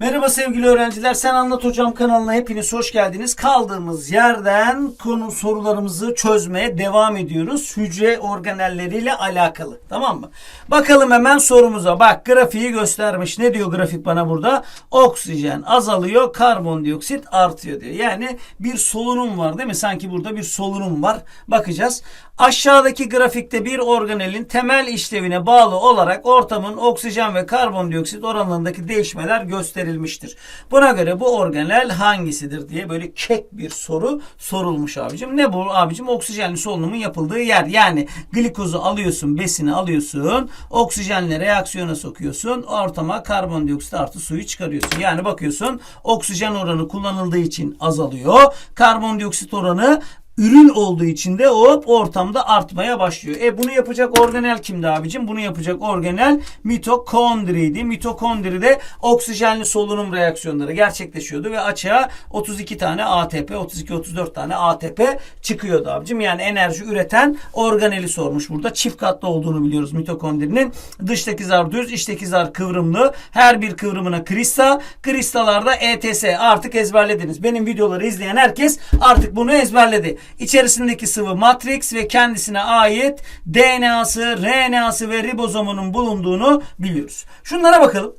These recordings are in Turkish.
Merhaba sevgili öğrenciler. Sen Anlat Hocam kanalına hepiniz hoş geldiniz. Kaldığımız yerden konu sorularımızı çözmeye devam ediyoruz. Hücre organelleriyle alakalı. Tamam mı? Bakalım hemen sorumuza. Bak grafiği göstermiş. Ne diyor grafik bana burada? Oksijen azalıyor, karbondioksit artıyor diyor. Yani bir solunum var değil mi? Sanki burada bir solunum var. Bakacağız. Aşağıdaki grafikte bir organelin temel işlevine bağlı olarak ortamın oksijen ve karbondioksit oranlarındaki değişmeler gösterilmiştir. Buna göre bu organel hangisidir diye böyle kek bir soru sorulmuş abicim. Ne bu abicim? Oksijenli solunumun yapıldığı yer. Yani glikozu alıyorsun, besini alıyorsun, oksijenle reaksiyona sokuyorsun, ortama karbondioksit artı suyu çıkarıyorsun. Yani bakıyorsun oksijen oranı kullanıldığı için azalıyor. Karbondioksit oranı ürün olduğu için de o ortamda artmaya başlıyor. E bunu yapacak organel kimdi abicim? Bunu yapacak organel mitokondriydi. Mitokondride oksijenli solunum reaksiyonları gerçekleşiyordu ve açığa 32 tane ATP, 32-34 tane ATP çıkıyordu abicim. Yani enerji üreten organeli sormuş burada. Çift katlı olduğunu biliyoruz mitokondrinin. Dıştaki zar düz, içteki zar kıvrımlı. Her bir kıvrımına kristal. Kristalarda ETS artık ezberlediniz. Benim videoları izleyen herkes artık bunu ezberledi. İçerisindeki sıvı matrix ve kendisine ait DNA'sı, RNA'sı ve ribozomunun bulunduğunu biliyoruz. Şunlara bakalım.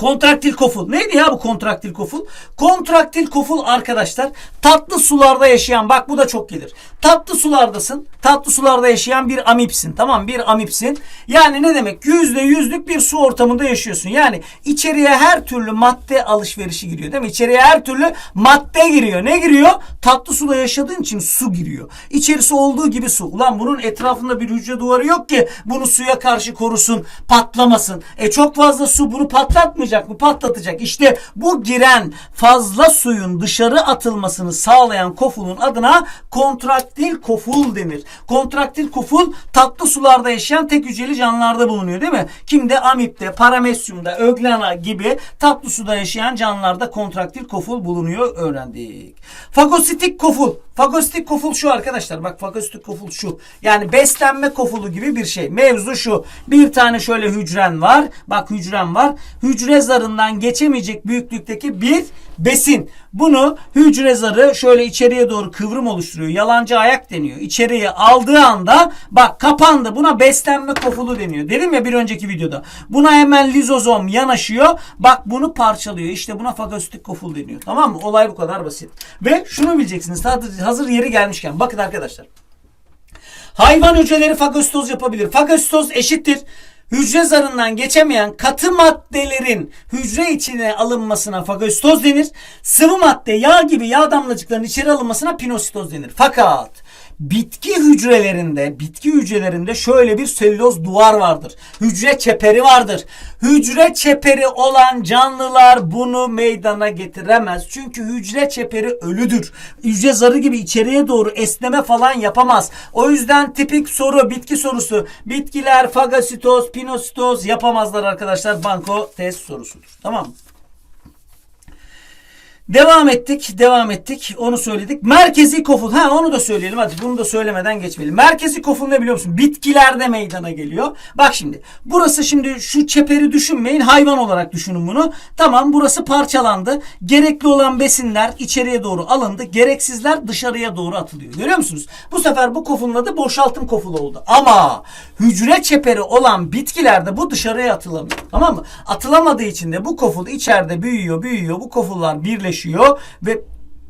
Kontraktil koful. Neydi ya bu kontraktil koful? Kontraktil koful arkadaşlar tatlı sularda yaşayan bak bu da çok gelir. Tatlı sulardasın. Tatlı sularda yaşayan bir amipsin. Tamam bir amipsin. Yani ne demek? Yüzde yüzlük bir su ortamında yaşıyorsun. Yani içeriye her türlü madde alışverişi giriyor değil mi? İçeriye her türlü madde giriyor. Ne giriyor? Tatlı suda yaşadığın için su giriyor. İçerisi olduğu gibi su. Ulan bunun etrafında bir hücre duvarı yok ki bunu suya karşı korusun, patlamasın. E çok fazla su bunu patlatmayacak mı? Patlatacak. İşte bu giren fazla suyun dışarı atılmasını sağlayan kofulun adına kontraktil koful denir. Kontraktil koful tatlı sularda yaşayan tek hücreli canlılarda bulunuyor değil mi? Kimde? Amipte, paramesyumda, öglana gibi tatlı suda yaşayan canlılarda kontraktil koful bulunuyor öğrendik. Fagositik koful. Fagositik koful şu arkadaşlar. Bak fagositik koful şu. Yani beslenme kofulu gibi bir şey. Mevzu şu. Bir tane şöyle hücren var. Bak hücren var. Hücre zarından geçemeyecek büyüklükteki bir besin. Bunu hücre zarı şöyle içeriye doğru kıvrım oluşturuyor. Yalancı ayak deniyor. İçeriye aldığı anda bak kapandı. Buna beslenme kofulu deniyor. Dedim ya bir önceki videoda. Buna hemen lizozom yanaşıyor. Bak bunu parçalıyor. İşte buna fagositik koful deniyor. Tamam mı? Olay bu kadar basit. Ve şunu bileceksiniz. Hazır yeri gelmişken. Bakın arkadaşlar. Hayvan hücreleri fagositoz yapabilir. Fagositoz eşittir hücre zarından geçemeyen katı maddelerin hücre içine alınmasına fagositoz denir. Sıvı madde yağ gibi yağ damlacıklarının içeri alınmasına pinositoz denir. Fakat bitki hücrelerinde bitki hücrelerinde şöyle bir selüloz duvar vardır. Hücre çeperi vardır. Hücre çeperi olan canlılar bunu meydana getiremez. Çünkü hücre çeperi ölüdür. Hücre zarı gibi içeriye doğru esneme falan yapamaz. O yüzden tipik soru bitki sorusu. Bitkiler fagasitoz, pinositoz yapamazlar arkadaşlar. Banko test sorusudur. Tamam mı? Devam ettik, devam ettik. Onu söyledik. Merkezi koful. Ha onu da söyleyelim. Hadi bunu da söylemeden geçmeyelim. Merkezi koful ne biliyor musun? Bitkilerde meydana geliyor. Bak şimdi. Burası şimdi şu çeperi düşünmeyin. Hayvan olarak düşünün bunu. Tamam burası parçalandı. Gerekli olan besinler içeriye doğru alındı. Gereksizler dışarıya doğru atılıyor. Görüyor musunuz? Bu sefer bu kofulun adı boşaltım kofulu oldu. Ama hücre çeperi olan bitkilerde bu dışarıya atılamıyor. Tamam mı? Atılamadığı için de bu koful içeride büyüyor, büyüyor. Bu kofullar birleşiyor ve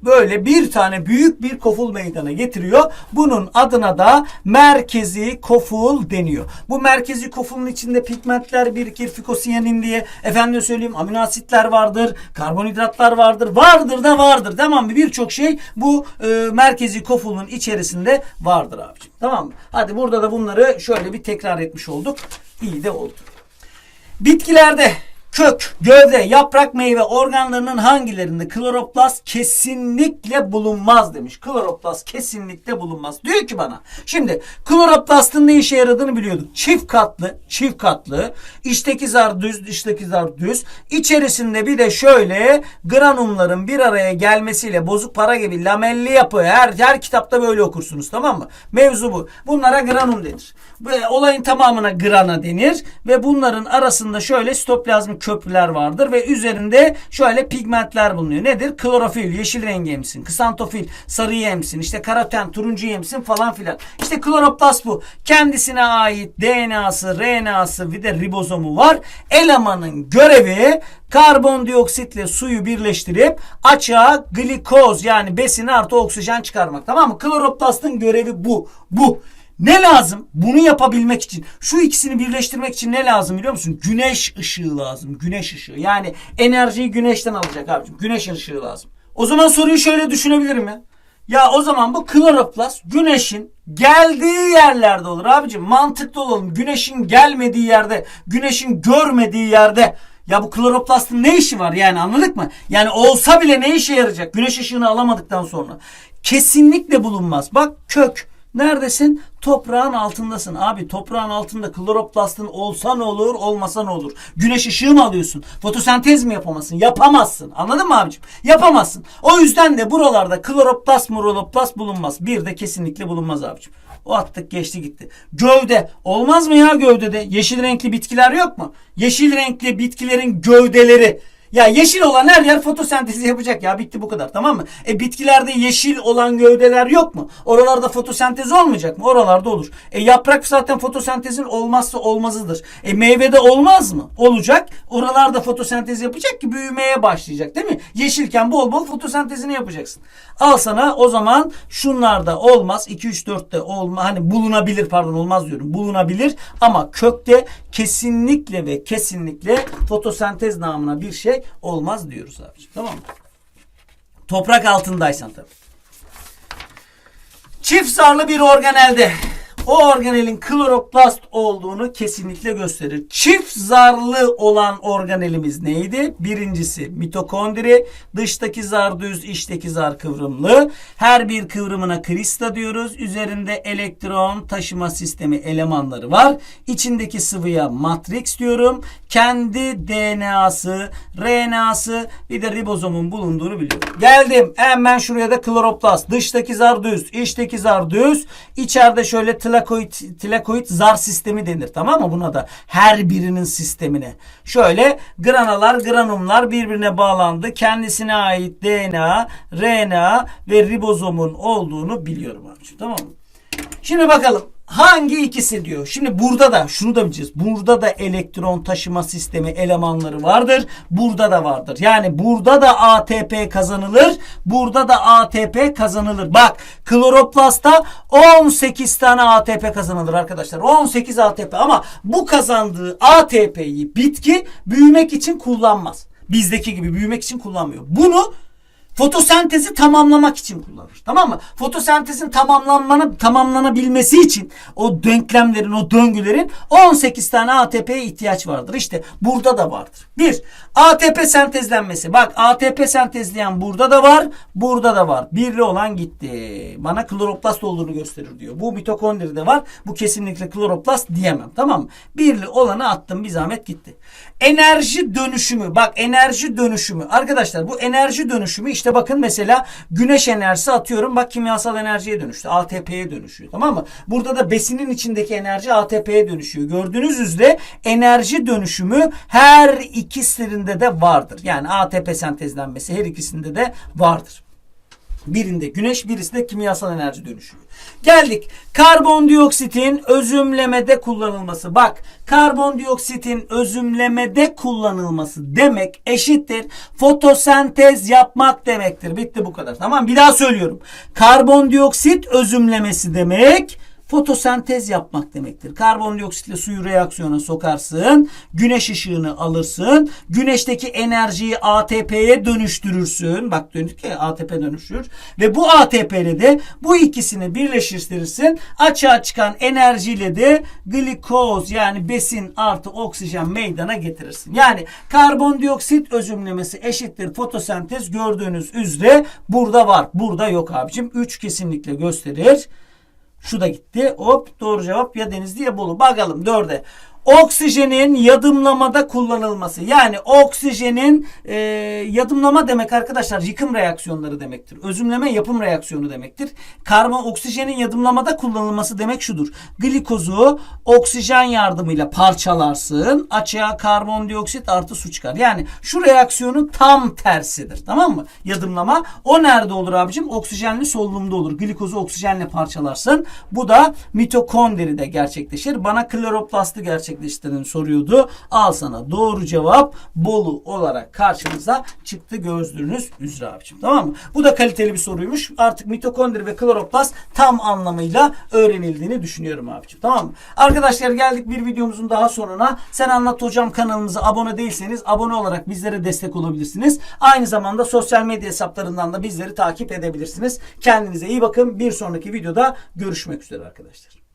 böyle bir tane büyük bir koful meydana getiriyor. Bunun adına da merkezi koful deniyor. Bu merkezi kofulun içinde pigmentler birikir, fikosiyanin diye. Efendim söyleyeyim amino asitler vardır, karbonhidratlar vardır. Vardır da vardır. Tamam mı? Birçok şey bu e, merkezi kofulun içerisinde vardır abiciğim. Tamam mı? Hadi burada da bunları şöyle bir tekrar etmiş olduk. İyi de oldu. Bitkilerde kök, gövde, yaprak, meyve organlarının hangilerinde kloroplast kesinlikle bulunmaz demiş. Kloroplast kesinlikle bulunmaz. Diyor ki bana. Şimdi kloroplastın ne işe yaradığını biliyorduk. Çift katlı, çift katlı. İçteki zar düz, dıştaki zar düz. İçerisinde bir de şöyle granumların bir araya gelmesiyle bozuk para gibi lamelli yapı. Her, her kitapta böyle okursunuz tamam mı? Mevzu bu. Bunlara granum denir. Olayın tamamına grana denir ve bunların arasında şöyle sitoplazmik köprüler vardır ve üzerinde şöyle pigmentler bulunuyor. Nedir? Klorofil, yeşil rengi emsin. Kısantofil, sarıyı emsin. İşte karoten, turuncuyu emsin falan filan. İşte kloroplast bu. Kendisine ait DNA'sı, RNA'sı ve de ribozomu var. Elemanın görevi karbondioksitle suyu birleştirip açığa glikoz yani besin artı oksijen çıkarmak. Tamam mı? Kloroplastın görevi bu. Bu. Ne lazım? Bunu yapabilmek için, şu ikisini birleştirmek için ne lazım biliyor musun? Güneş ışığı lazım. Güneş ışığı. Yani enerjiyi güneşten alacak abicim. Güneş ışığı lazım. O zaman soruyu şöyle düşünebilirim ya. Ya o zaman bu kloroplast güneşin geldiği yerlerde olur abicim. Mantıklı olalım. Güneşin gelmediği yerde, güneşin görmediği yerde ya bu kloroplastın ne işi var yani anladık mı? Yani olsa bile ne işe yarayacak? Güneş ışığını alamadıktan sonra. Kesinlikle bulunmaz. Bak kök. Neredesin? Toprağın altındasın. Abi toprağın altında kloroplastın olsa ne olur, olmasa ne olur? Güneş ışığı mı alıyorsun? Fotosentez mi yapamazsın? Yapamazsın. Anladın mı abicim? Yapamazsın. O yüzden de buralarda kloroplast, moroloplast bulunmaz. Bir de kesinlikle bulunmaz abicim. O attık geçti gitti. Gövde. Olmaz mı ya gövdede? Yeşil renkli bitkiler yok mu? Yeşil renkli bitkilerin gövdeleri. Ya yeşil olan her yer fotosentezi yapacak ya bitti bu kadar tamam mı? E bitkilerde yeşil olan gövdeler yok mu? Oralarda fotosentez olmayacak mı? Oralarda olur. E yaprak zaten fotosentezin olmazsa olmazıdır. E meyvede olmaz mı? Olacak. Oralarda fotosentez yapacak ki büyümeye başlayacak değil mi? Yeşilken bol bol fotosentezini yapacaksın. Al sana o zaman şunlarda olmaz. 2 3 4'te olma hani bulunabilir pardon olmaz diyorum. Bulunabilir ama kökte kesinlikle ve kesinlikle fotosentez namına bir şey olmaz diyoruz abiciğim. Tamam mı? Toprak altındaysan tabii. Çift zarlı bir organelde o organelin kloroplast olduğunu kesinlikle gösterir. Çift zarlı olan organelimiz neydi? Birincisi mitokondri, dıştaki zar düz, içteki zar kıvrımlı. Her bir kıvrımına krista diyoruz. Üzerinde elektron taşıma sistemi elemanları var. İçindeki sıvıya matrix diyorum. Kendi DNA'sı, RNA'sı bir de ribozomun bulunduğunu biliyorum. Geldim. Hemen şuraya da kloroplast. Dıştaki zar düz, içteki zar düz. İçeride şöyle tlakoid, tlakoid zar sistemi denir. Tamam mı buna da? Her birinin sistemine. Şöyle granalar, granumlar birbirine bağlandı. Kendisine ait DNA, RNA ve ribozomun olduğunu biliyorum abiciğim. Tamam mı? Şimdi bakalım hangi ikisi diyor. Şimdi burada da şunu da bileceğiz. Burada da elektron taşıma sistemi elemanları vardır. Burada da vardır. Yani burada da ATP kazanılır. Burada da ATP kazanılır. Bak kloroplastta 18 tane ATP kazanılır arkadaşlar. 18 ATP ama bu kazandığı ATP'yi bitki büyümek için kullanmaz. Bizdeki gibi büyümek için kullanmıyor. Bunu fotosentezi tamamlamak için kullanır. Tamam mı? Fotosentezin tamamlanmanı tamamlanabilmesi için o denklemlerin, o döngülerin 18 tane ATP'ye ihtiyaç vardır. İşte burada da vardır. Bir, ATP sentezlenmesi. Bak ATP sentezleyen burada da var, burada da var. Birli olan gitti. Bana kloroplast olduğunu gösterir diyor. Bu mitokondride var. Bu kesinlikle kloroplast diyemem. Tamam mı? Birli olanı attım bir zahmet gitti. Enerji dönüşümü. Bak enerji dönüşümü. Arkadaşlar bu enerji dönüşümü işte bakın mesela güneş enerjisi atıyorum. Bak kimyasal enerjiye dönüştü. ATP'ye dönüşüyor. Tamam mı? Burada da besinin içindeki enerji ATP'ye dönüşüyor. Gördüğünüz üzere enerji dönüşümü her ikisinde de vardır. Yani ATP sentezlenmesi her ikisinde de vardır. Birinde güneş, birisinde kimyasal enerji dönüşüyor. Geldik. Karbondioksitin özümlemede kullanılması. Bak, karbondioksitin özümlemede kullanılması demek eşittir fotosentez yapmak demektir. Bitti bu kadar. Tamam? Bir daha söylüyorum. Karbondioksit özümlemesi demek fotosentez yapmak demektir. Karbondioksitle suyu reaksiyona sokarsın, güneş ışığını alırsın, güneşteki enerjiyi ATP'ye dönüştürürsün. Bak dönük ya ATP dönüşür ve bu ATP'le de bu ikisini birleştirirsin. Açığa çıkan enerjiyle de glikoz yani besin artı oksijen meydana getirirsin. Yani karbondioksit özümlemesi eşittir fotosentez gördüğünüz üzere burada var. Burada yok abicim. 3 kesinlikle gösterir. Şu da gitti. Hop doğru cevap ya Denizli ya Bolu. Bakalım dörde. Oksijenin yadımlamada kullanılması. Yani oksijenin e, yadımlama demek arkadaşlar yıkım reaksiyonları demektir. Özümleme yapım reaksiyonu demektir. Karbon oksijenin yadımlamada kullanılması demek şudur. Glikozu oksijen yardımıyla parçalarsın. Açığa karbondioksit artı su çıkar. Yani şu reaksiyonun tam tersidir. Tamam mı? Yadımlama. O nerede olur abicim? Oksijenli solunumda olur. Glikozu oksijenle parçalarsın. Bu da mitokondride gerçekleşir. Bana kloroplasti gerçekleştirin soruyordu. Al sana doğru cevap Bolu olarak karşımıza çıktı gördüğünüz üzere abicim. Tamam mı? Bu da kaliteli bir soruymuş. Artık mitokondri ve kloroplast tam anlamıyla öğrenildiğini düşünüyorum abicim. Tamam mı? Arkadaşlar geldik bir videomuzun daha sonuna. Sen Anlat Hocam kanalımıza abone değilseniz abone olarak bizlere destek olabilirsiniz. Aynı zamanda sosyal medya hesaplarından da bizleri takip edebilirsiniz. Kendinize iyi bakın. Bir sonraki videoda görüşmek üzere arkadaşlar.